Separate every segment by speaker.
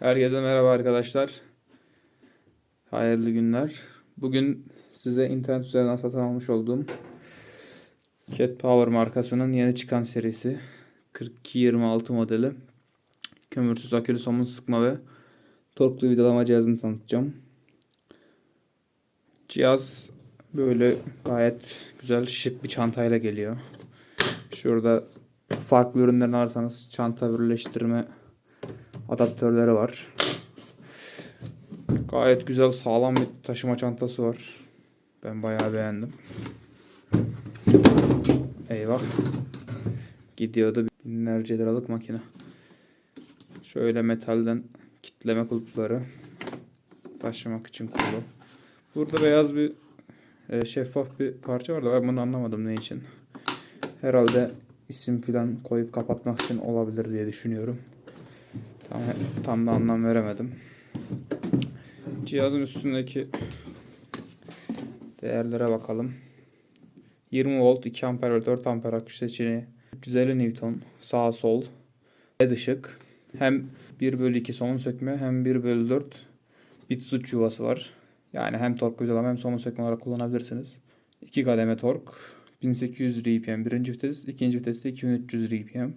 Speaker 1: Herkese merhaba arkadaşlar. Hayırlı günler. Bugün size internet üzerinden satın almış olduğum Cat Power markasının yeni çıkan serisi 4226 modeli kömürsüz akülü somun sıkma ve torklu vidalama cihazını tanıtacağım. Cihaz böyle gayet güzel şık bir çantayla geliyor. Şurada farklı ürünlerini ararsanız çanta birleştirme adaptörleri var. Gayet güzel sağlam bir taşıma çantası var. Ben bayağı beğendim. Eyvah. Gidiyordu binlerce liralık makine. Şöyle metalden kitleme kulpları taşımak için kolu. Burada beyaz bir e, şeffaf bir parça var da ben bunu anlamadım ne için. Herhalde isim falan koyup kapatmak için olabilir diye düşünüyorum. Tam, tam da anlam veremedim. Cihazın üstündeki değerlere bakalım. 20 volt, 2 amper ve 4 amper akü seçeneği. 350 Newton sağ sol. LED ışık. Hem 1 bölü 2 somun sökme hem 1 bölü 4 bit suç yuvası var. Yani hem tork uygulama hem somun sökme olarak kullanabilirsiniz. 2 kademe tork. 1800 RPM birinci vites, ikinci viteste 2300 RPM.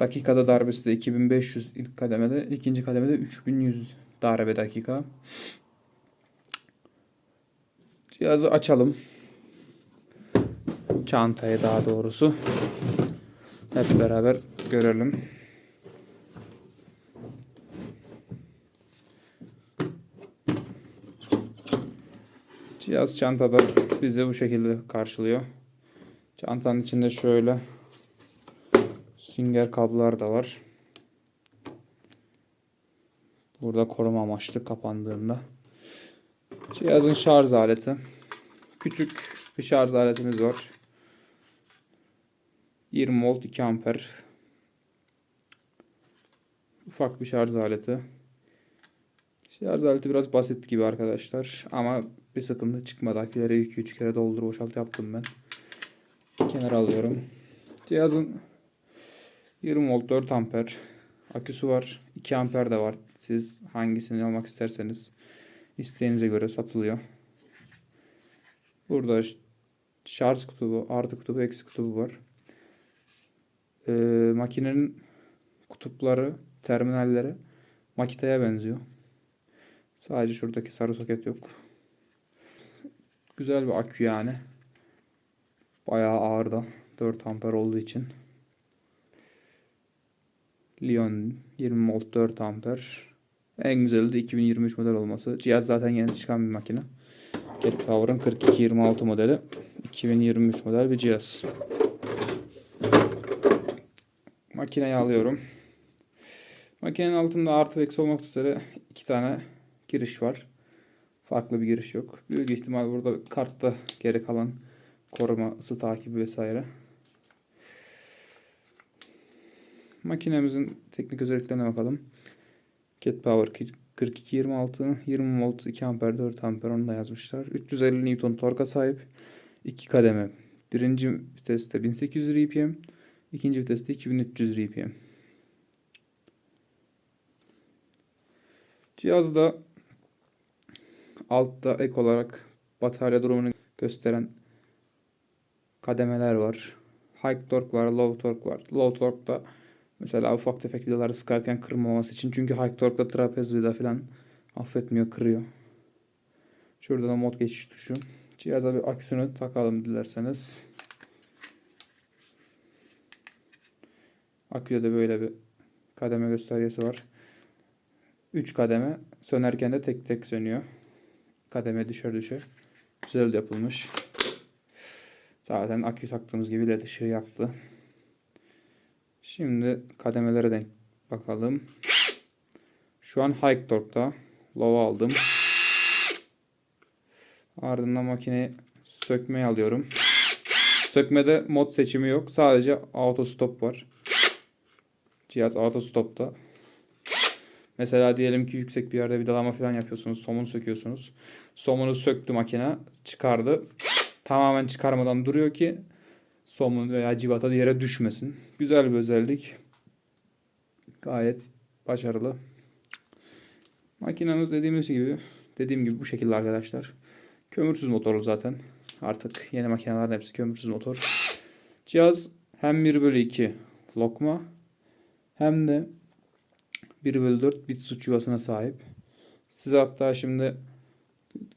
Speaker 1: Dakikada darbesi de 2500 ilk kademede, ikinci kademede 3100 darbe dakika. Cihazı açalım. Çantayı daha doğrusu. Hep beraber görelim. Cihaz çantada bizi bu şekilde karşılıyor. Çantanın içinde şöyle Sünger kablolar da var. Burada koruma amaçlı kapandığında. Cihazın şarj aleti. Küçük bir şarj aletimiz var. 20 volt 2 amper. Ufak bir şarj aleti. Şarj aleti biraz basit gibi arkadaşlar. Ama bir sıkıntı çıkmadı. Aküleri 2-3 kere doldur boşalt yaptım ben. Kenara alıyorum. Cihazın 20 volt 4 amper aküsü var. 2 amper de var. Siz hangisini almak isterseniz isteğinize göre satılıyor. Burada şarj kutubu, artı kutubu, eksi kutubu var. Ee, makinenin kutupları, terminalleri Makita'ya benziyor. Sadece şuradaki sarı soket yok. Güzel bir akü yani. Bayağı ağır da. 4 amper olduğu için. Lyon 20 volt 4 amper. En güzeli de 2023 model olması. Cihaz zaten yeni çıkan bir makine. Get Power'ın 4226 modeli. 2023 model bir cihaz. Makineyi alıyorum. Makinenin altında artı ve eksi olmak üzere iki tane giriş var. Farklı bir giriş yok. Büyük ihtimal burada kartta geri kalan koruma, ısı takibi vesaire. Makinemizin teknik özelliklerine bakalım. Cat Power 4226 20 volt 2 amper 4 amper onu da yazmışlar. 350 Newton torka sahip. 2 kademe. Birinci viteste 1800 RPM. ikinci viteste 2300 RPM. Cihazda altta ek olarak batarya durumunu gösteren kademeler var. High torque var, low torque var. Low torque'da mesela ufak tefek vidaları sıkarken kırmaması için. Çünkü high torque'da trapez vida falan affetmiyor, kırıyor. Şurada da mod geçiş tuşu. Cihaza bir aküsünü takalım dilerseniz. Aküde de böyle bir kademe göstergesi var. 3 kademe. Sönerken de tek tek sönüyor. Kademe düşer düşer. Güzel yapılmış. Zaten akü taktığımız gibi led ışığı yaktı. Şimdi kademelere denk bakalım. Şu an high torque'da. Low aldım. Ardından makineyi sökmeye alıyorum. Sökmede mod seçimi yok. Sadece auto stop var. Cihaz auto stopta. Mesela diyelim ki yüksek bir yerde vidalama falan yapıyorsunuz. Somun söküyorsunuz. Somunu söktü makine. Çıkardı. Tamamen çıkarmadan duruyor ki somun veya civata yere düşmesin. Güzel bir özellik. Gayet başarılı. Makinamız dediğimiz gibi dediğim gibi bu şekilde arkadaşlar. Kömürsüz motorlu zaten. Artık yeni makinelerin hepsi kömürsüz motor. Cihaz hem 1 bölü 2 lokma hem de 1 bölü 4 bit suç yuvasına sahip. Size hatta şimdi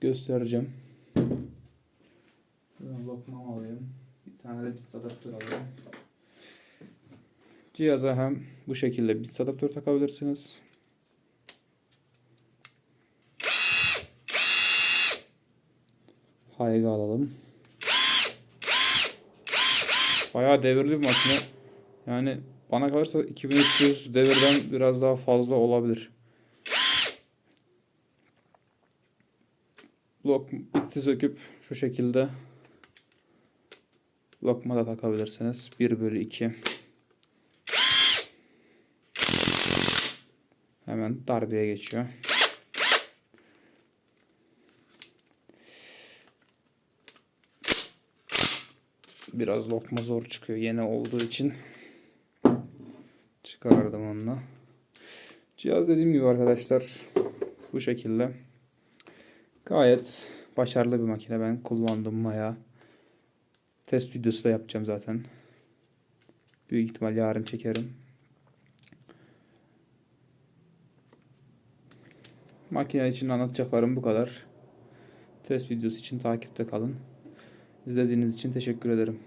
Speaker 1: göstereceğim. Lokmamı alayım. Tane de bit adaptör alayım. Cihaza hem bu şekilde bit adaptör takabilirsiniz. Hayga alalım. Bayağı devirli bir makine. Yani bana kalırsa 2300 devirden biraz daha fazla olabilir. Lok bitsi söküp şu şekilde lokma da takabilirsiniz. 1 bölü 2. Hemen darbeye geçiyor. Biraz lokma zor çıkıyor yeni olduğu için. Çıkardım onunla. Cihaz dediğim gibi arkadaşlar bu şekilde. Gayet başarılı bir makine. Ben kullandım bayağı. Test videosu da yapacağım zaten. Büyük ihtimal yarın çekerim. Makine için anlatacaklarım bu kadar. Test videosu için takipte kalın. İzlediğiniz için teşekkür ederim.